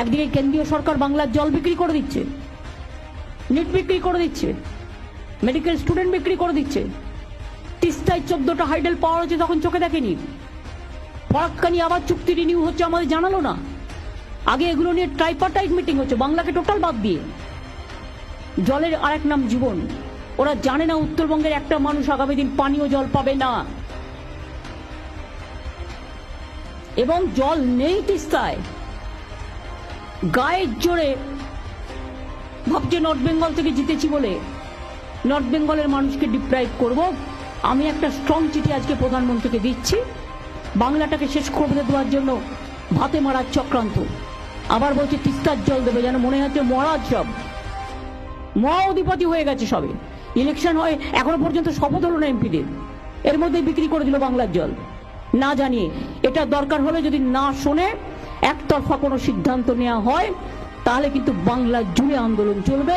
একদিকে কেন্দ্রীয় সরকার বাংলার জল বিক্রি করে দিচ্ছে, নেট বিক্রি করে দিচ্ছে মেডিকেল স্টুডেন্ট বিক্রি করে দিচ্ছে, তিস্তায় চোদ্দটা হাইডেল পাওয়া হয়েছে তখন চোখে দেখেনি। ফরাক্কানি আবার চুক্তি রিনিউ হচ্ছে আমাদের জানালো না। আগে এগুলো নিয়ে ট্রাইপার্টাইট মিটিং হচ্ছে, বাংলাকে টোটাল বাদ দিয়ে। জলের আরেক নাম জীবন, ওরা জানে না উত্তরবঙ্গের একটা মানুষ আগামী দিন পানীয় জল পাবে না। এবং জল নেই তিস্তায়। গায়ের জোরে ভাবছে নর্থ বেঙ্গল থেকে জিতেছি বলে নর্থ বেঙ্গলের মানুষকে ডিপ্রাইভ করব। আমি একটা স্ট্রং চিঠি আজকে প্রধানমন্ত্রীকে দিচ্ছি। বাংলাটাকে শেষ করে দেওয়ার জন্য ভাতে মারার চক্রান্ত। আবার বলছে, তিস্তার জল দেবে, যেন মনে হচ্ছে মরার সব। মহা অধিপতি হয়ে গেছে সবে। ইলেকশন হয় এখনও পর্যন্ত শপথ হলো না এমপিদের। এর মধ্যে বিক্রি করে দিল বাংলার জল। না জানিয়ে। এটা দরকার হলে যদি না শোনে একতরফা কোনো সিদ্ধান্ত নেওয়া হয় তাহলে কিন্তু বাংলা জুড়ে আন্দোলন চলবে।